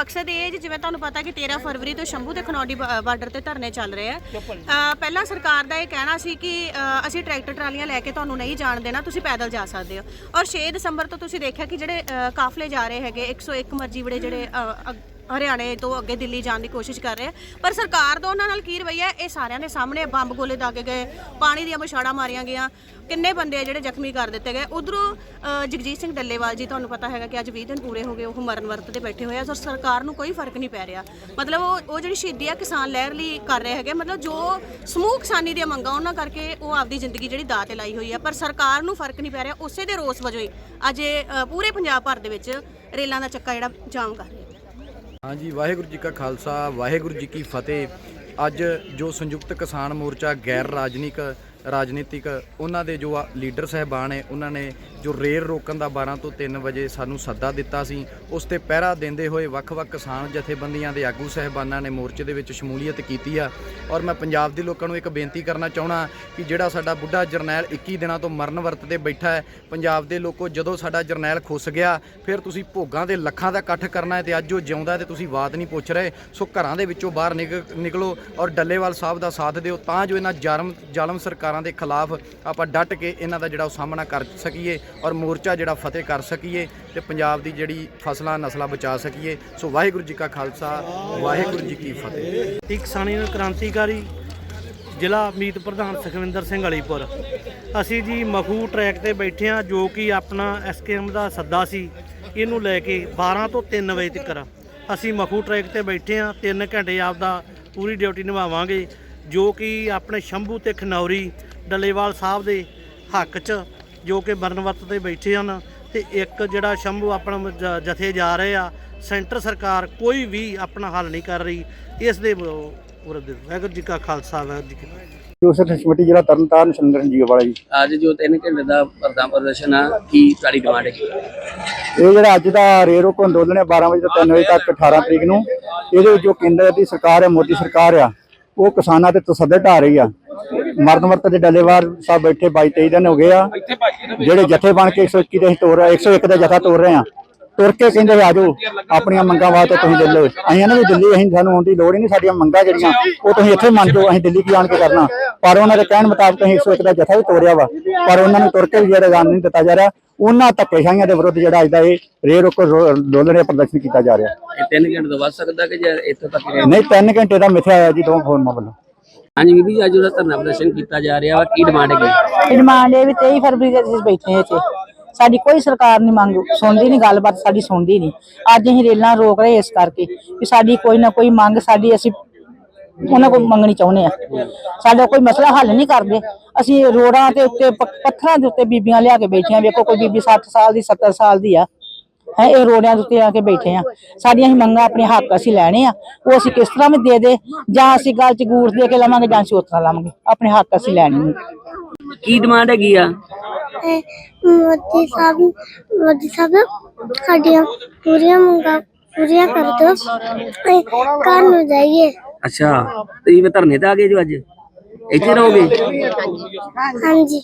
ਮਕਸਦ ਇਹ ਹੈ ਜੀ, ਜਿਵੇਂ ਤੁਹਾਨੂੰ ਪਤਾ ਕਿ 13 ਫਰਵਰੀ ਤੋਂ ਸ਼ੰਭੂ ਤੇ ਖਨੌਡੀ ਬਾਰਡਰ ਤੇ ਧਰਨੇ ਚੱਲ ਰਹੇ ਆ। ਪਹਿਲਾਂ ਸਰਕਾਰ ਦਾ ਇਹ ਕਹਿਣਾ ਸੀ ਕਿ ਅਸੀਂ ਟਰੈਕਟਰ ਟਰਾਲੀਆਂ ਲੈ ਕੇ ਤੁਹਾਨੂੰ ਨਹੀਂ ਜਾਣ ਦੇਣਾ, ਤੁਸੀਂ ਪੈਦਲ ਜਾ ਸਕਦੇ ਹੋ। ਔਰ 6 ਦਸੰਬਰ ਤੋਂ ਤੁਸੀਂ ਦੇਖਿਆ ਕਿ ਜਿਹੜੇ ਕਾਫਲੇ ਜਾ ਰਹੇ ਹੈਗੇ 101 ਮਰਜ਼ੀ ਬੜੇ ਜਿਹੜੇ ਹਰਿਆਣੇ ਤੋਂ ਅੱਗੇ ਦਿੱਲੀ ਜਾਣ ਦੀ ਕੋਸ਼ਿਸ਼ ਕਰ ਰਹੇ ਆ। ਪਰ ਸਰਕਾਰ ਦਾ ਉਹਨਾਂ ਨਾਲ ਕੀ ਰਵਈਆ ਇਹ ਸਾਰਿਆਂ ਦੇ ਸਾਹਮਣੇ ਬੰਬ ਗੋਲੇ ਦਾਗੇ ਗਏ ਪਾਣੀ ਦੀਆਂ ਮਛਾੜਾਂ ਮਾਰੀਆਂ ਗਈਆਂ। ਕਿੰਨੇ ਬੰਦੇ ਆ ਜਿਹੜੇ ਜ਼ਖਮੀ ਕਰ ਦਿੱਤੇ ਗਏ? ਉਧਰੋਂ ਜਗਜੀਤ ਸਿੰਘ ਡੱਲੇਵਾਲ ਜੀ ਤੁਹਾਨੂੰ ਪਤਾ ਹੈਗਾ ਕਿ ਅੱਜ 20 ਦਿਨ ਪੂਰੇ ਹੋ ਗਏ ਉਹ ਮਰਨ ਵਰਤ ਤੇ ਬੈਠੇ ਹੋਏ ਆ। ਸੋ ਸਰਕਾਰ ਨੂੰ ਕੋਈ ਫ਼ਰਕ ਨਹੀਂ ਪੈ ਰਿਹਾ। ਮਤਲਬ ਉਹ ਉਹ ਜਿਹੜੀ ਸ਼ਹੀਦੀ ਆ ਕਿਸਾਨ ਲਹਿਰ ਲਈ ਕਰ ਰਹੇ ਹੈਗੇ ਮਤਲਬ ਜੋ ਸਮੂਹ ਕਿਸਾਨੀ ਦੀਆਂ ਮੰਗਾਂ ਉਹਨਾਂ ਕਰਕੇ ਉਹ ਆਪਦੀ ਜ਼ਿੰਦਗੀ ਜਿਹੜੀ ਦਾਅ ਤੇ ਲਾਈ ਹੋਈ ਆ। ਪਰ ਸਰਕਾਰ ਨੂੰ ਫ਼ਰਕ ਨਹੀਂ ਪੈ ਰਿਹਾ। ਉਸੇ ਦੇ ਰੋਸ ਵਜੋਂ ਹੀ ਅੱਜ ਇਹ, ਅ, ਪੂਰੇ ਪੰਜਾਬ ਭਰ ਦੇ ਵਿੱਚ ਰੇਲਾਂ ਦਾ ਚੱਕਾ ਜਿਹੜਾ ਜਾਮ ਕਰ ਰਿਹਾ। ਹਾਂਜੀ, ਵਾਹਿਗੁਰੂ ਜੀ ਕਾ ਖਾਲਸਾ, ਵਾਹਿਗੁਰੂ ਜੀ ਕੀ ਫਤਿਹ। ਅੱਜ ਜੋ ਸੰਯੁਕਤ ਕਿਸਾਨ ਮੋਰਚਾ ਗੈਰ ਰਾਜਨੀਕ ਰਾਜਨੀਤਿਕ ਉਹਨਾਂ ਦੇ ਜੋ ਆ ਲੀਡਰ ਸਹਿਬਾਨ ਹੈ ਉਹਨਾਂ ਨੇ ਜੋ ਰੇਲ ਰੋਕਣ ਦਾ 12 ਤੋਂ 3 ਵਜੇ ਸਾਨੂੰ ਸੱਦਾ ਦਿੱਤਾ ਸੀ, ਉਸ ਤੇ ਪਹਿਰਾ ਦਿੰਦੇ ਹੋਏ ਵੱਖ-ਵੱਖ ਕਿਸਾਨ ਜਥੇਬੰਦੀਆਂ ਦੇ ਆਗੂ ਸਹਿਬਾਨਾਂ ਨੇ ਮੋਰਚੇ ਦੇ ਵਿੱਚ ਸ਼ਮੂਲੀਅਤ ਕੀਤੀ ਆ। ਔਰ ਮੈਂ ਪੰਜਾਬ ਦੇ ਲੋਕਾਂ ਨੂੰ ਇੱਕ ਬੇਨਤੀ ਕਰਨਾ ਚਾਹਣਾ ਕਿ ਜਿਹੜਾ ਸਾਡਾ ਬੁੱਢਾ ਜਰਨੈਲ 21 ਦਿਨਾਂ ਤੋਂ ਮਰਨ ਵਰਤ ਤੇ ਬੈਠਾ ਹੈ, ਪੰਜਾਬ ਦੇ ਲੋਕੋ ਜਦੋਂ ਸਾਡਾ ਜਰਨੈਲ ਖੁੱਸ ਗਿਆ, ਫਿਰ ਤੁਸੀਂ ਭੋਗਾਂ ਦੇ ਲੱਖਾਂ ਦਾ ਇਕੱਠ ਕਰਨਾ ਹੈ ਤੇ ਅੱਜ ਉਹ ਜਿਉਂਦਾ ਹੈ ਤੇ ਤੁਸੀਂ ਬਾਤ ਨਹੀਂ ਪੁੱਛ ਰਹੇ, ਸੋ ਘਰਾਂ ਦੇ ਵਿੱਚੋਂ ਬਾਹਰ ਨਿਕ- ਨਿਕਲੋ ਔਰ ਡੱਲੇਵਾਲ ਸਾਹਿਬ ਦਾ ਸਾਥ ਦਿਓ, ਤਾਂ ਜੋ ਇਹਨਾਂ ਜ਼ਾਲਮ ਜ਼ਾਲਮ ਸਰਕਾਰਾਂ ਦੇ ਖਿਲਾਫ ਆਪਾਂ ਡਟ ਕੇ ਇਹਨਾਂ ਦਾ ਜਿਹੜਾ ਉਹ ਸਾਹਮਣਾ ਕਰ ਸਕੀਏ ਔਰ ਮੋਰਚਾ ਜਿਹੜਾ ਫਤਿਹ ਕਰ ਸਕੀਏ ਤੇ ਪੰਜਾਬ ਦੀ ਜਿਹੜੀ ਫਸਲਾਂ ਨਸਲਾਂ ਬਚਾ ਸਕੀਏ। ਸੋ ਵਾਹਿਗੁਰੂ ਜੀ ਕਾ ਖਾਲਸਾ, ਵਾਹਿਗੁਰੂ ਜੀ ਕੀ ਫਤਿਹ। ਇੱਕ ਕਿਸਾਨੀ ਕ੍ਰਾਂਤੀਕਾਰੀ ਜ਼ਿਲ੍ਹਾ ਮੀਤ ਪ੍ਰਧਾਨ ਸੁਖਵਿੰਦਰ ਸਿੰਘ ਅਲੀਪੁਰ। ਅਸੀਂ ਜੀ ਮਖੂ ਟਰੈਕ ਤੇ ਬੈਠੇ ਆ ਜੋ ਕਿ ਆਪਣਾ ਐਸਕੇਐਮ ਦਾ ਸੱਦਾ ਸੀ। ਇਹਨੂੰ ਲੈ ਕੇ 12 ਤੋਂ 3 ਵਜੇ ਤੱਕ ਅਸੀਂ ਮਖੂ ਟਰੈਕ ਤੇ ਬੈਠੇ ਆ 3 ਘੰਟੇ ਆਪਦਾ ਪੂਰੀ ਡਿਊਟੀ ਨਿਭਾਵਾਂਗੇ ਜੋ ਕਿ ਆਪਣੇ ਸ਼ੰਭੂ ਤੇ ਖਨੌਰੀ ਡੱਲੇਵਾਲ ਸਾਹਿਬ ਦੇ ਹੱਕ 'ਚ ਜੋ ਕਿ ਬਰਨਵਰਤ ਤੇ ਬੈਠੇ ਹਨ ਤੇ ਇੱਕ ਜਿਹੜਾ ਸ਼ੰਭੂ ਆਪਣਾ ਜਥੇ ਜਾ ਰਹੇ ਆ ਸੈਂਟਰ ਸਰਕਾਰ ਕੋਈ ਵੀ ਆਪਣਾ ਹੱਲ ਨਹੀਂ ਕਰ ਰਹੀ ਇਸ ਦੇ ਵਿਰੁੱਧ ਵਾਹਿਗੁਰੂ ਜੀ ਕਾ ਖਾਲਸਾ ਵਾਹਿਗੁਰੂ ਜੀ ਕੀ ਜੋਸਫ ਕਮੇਟੀ ਜ਼ਿਲ੍ਹਾ ਤਰਨਤਾਰਨ ਸਿੰਘ ਜੀ ਵਾਲਾ ਜੀ। ਅੱਜ ਜੋ 3 ਘੰਟੇ ਦਾ ਪ੍ਰਧਾਨ ਪ੍ਰਦਰਸ਼ਨ ਆ ਕੀ ਤੁਹਾਡੀ ਡਿਮਾਂਡ ਹੈ ਇਹ ਜਿਹੜਾ ਅੱਜ ਦਾ ਰੇਲ ਰੋਕੋ ਅੰਦੋਲਨ ਹੈ 12 ਵਜੇ ਤੋਂ 3 ਵਜੇ ਤੱਕ 18 ਤਰੀਕ ਨੂੰ ਇਹਦੇ ਵਿੱਚ ਜੋ ਕੇਂਦਰ ਦੀ ਸਰਕਾਰ ਹੈ ਮੋਦੀ ਸਰਕਾਰ ਆ ਉਹ ਕਿਸਾਨਾਂ ਤੇ ਤਸੱਦਦ ਢਾ ਰਹੀ ਆ। ਮਰਨ ਵਰਤ ਦੇ ਡੱਲੇਵਾਲ ਸਾਹਿਬ ਬੈਠੇ 22 23 ਦਿਨ ਹੋ ਗਏ ਆ। ਜਿਹੜੇ ਜਥੇ ਬਣ ਕੇ 121 ਦੇ ਅਸੀਂ ਤੋਰ ਰਹੇ 101 ਦਾ ਜਥਾ ਤੋਰ ਰਹੇ ਆ। ਤੁਰ ਕੇ ਕਹਿੰਦੇ ਆਜੋ ਆਪਣੀਆਂ ਮੰਗਾਂ ਵਾਸਤੇ ਤੁਸੀਂ ਦਿੱਲੀ ਅਸੀਂ ਨਾ ਵੀ ਦਿੱਲੀ ਅਸੀਂ ਸਾਨੂੰ ਆਉਣ ਦੀ ਲੋੜ ਹੀ ਨਹੀਂ ਸਾਡੀਆਂ ਮੰਗਾਂ ਜਿਹੜੀਆਂ ਉਹ ਤੁਸੀਂ ਇੱਥੇ ਮੰਨ ਜਾਓ ਅਸੀਂ ਦਿੱਲੀ ਕੀ ਆਣ ਕੇ ਕਰਨਾ। ਪਰ ਉਹਨਾਂ ਦੇ ਕਹਿਣ ਮੁਤਾਬਕ ਅਸੀਂ 101 ਦਾ ਜਥਾ ਵੀ ਤੋਰਿਆ ਵਾ। ਪਰ ਉਹਨਾਂ ਨੂੰ ਤੁਰ ਕੇ ਵੀ ਜਿਹੜਾ ਜਾਣ ਨਹੀਂ ਦਿੱਤਾ ਜਾ ਰਿਹਾ ਉਹਨਾਂ ਧੱਕੇਸ਼ਾਹੀਆਂ ਦੇ ਵਿਰੁੱਧ ਜਿਹੜਾ ਅੱਜ ਦਾ ਇਹ ਰੇਲ ਰੋਕੋ ਦਾ ਪ੍ਰਦਰਸ਼ਨ ਕੀਤਾ ਜਾ ਰਿਹਾ। ਇਹ 3 ਘੰਟੇ ਤੋਂ ਵੱਧ ਸਕਦਾ ਕਿ ਜੇ ਇੱਥੋਂ ਤੱਕ? ਨਹੀਂ 3 ਘੰਟੇ ਦਾ ਮਿਥਿਆ ਹੋਇਆ ਜੀ ਦੋ ਫੋਰਮਾਂ ਵੱਲੋਂ। ਹਾਂਜੀ ਬੀਬੀ ਜੀ, ਅੱਜ ਜਿਹੜਾ ਧਰਨਾ ਪ੍ਰਦਰਸ਼ਨ ਕੀਤਾ ਜਾ ਰਿਹਾ ਵਾ ਕੀ ਡਿਮਾਂਡ ਹੈਗੀ? ਡਿਮਾਂਡ ਇਹ ਵੀ 23 ਫਰਵਰੀ ਦੇ ਅਸੀਂ ਬੈਠੇ ਹਾਂ ਇੱਥੇ। ਸਾਡੀ ਕੋਈ ਸਰਕਾਰ ਨਹੀਂ ਮੰਗ ਸੁਣਦੀ ਨਹੀਂ ਗੱਲਬਾਤ ਸਾਡੀ ਸੁਣਦੀ ਨਹੀਂ। ਅੱਜ ਅਸੀਂ ਰੇਲਾਂ ਰੋਕ ਰਹੇ ਇਸ ਕਰਕੇ ਵੀ ਸਾਡੀ ਕੋਈ ਨਾ ਕੋਈ ਮੰਗ ਸਾਡੀ ਅਸੀਂ ਉਹਨਾਂ ਕੋਲ ਮੰਗਣੀ ਚਾਹੁੰਦੇ ਆ ਸਾਡਾ ਕੋਈ ਮਸਲਾ ਹੱਲ ਨਹੀਂ ਕਰਦੇ। ਅਸੀਂ ਰੋਡਾਂ ਦੇ ਉੱਤੇ ਪ- ਪੱਥਰਾਂ ਦੇ ਉੱਤੇ ਬੀਬੀਆਂ ਲਿਆ ਕੇ ਬੈਠੀਆਂ। ਵੇਖੋ ਕੋਈ ਬੀਬੀ 60 ਸਾਲ ਦੀ 70 ਸਾਲ ਦੀ ਆ। ਹੈ ਇਹ ਰੋਡਾਂ ਦੇ ਉੱਤੇ ਆ ਕੇ ਬੈਠੇ ਆ। ਸਾਡੀਆਂ ਅਸੀਂ ਮੰਗਾਂ ਆਪਣੇ ਹੱਕ ਅਸੀਂ ਲੈਣੇ ਆ। ਉਹ ਅਸੀਂ ਕਿਸ ਤਰ੍ਹਾਂ ਵੀ ਦੇ ਦੇ ਜਾਂ ਅਸੀਂ ਗੱਲ ਚ ਗੂਠ ਦੇ ਕੇ ਲਵਾਂਗੇ ਜਾਂ ਅਸੀਂ ਉਸ ਤਰ੍ਹਾਂ ਲਵਾਂਗੇ। ਆਪਣੇ ਹੱਕ ਅਸੀਂ ਲੈਣੇ ਨੇ ਕੀ ਡਿਮਾਂਡ ਹੈਗੀ ਆ? ਮੋਦੀ ਸਾਹਿਬ ਮੋਦੀ ਸਾਹਿਬ ਸਾਡੀਆਂ ਪੂਰੀਆਂ ਮੰਗਾਂ ਪੂਰੀਆਂ ਕਰ ਅਸੀਂ ਘਰ ਨੂੰ ਜਾਈਏ। ਅੱਛਾ ਤੁਸੀਂ ਵੀ ਧਰਨੇ ਤੇ ਆ ਗਏ ਜੋ ਅੱਜ? ਇੱਥੇ ਰਹੋਗੇ? ਹਾਂਜੀ।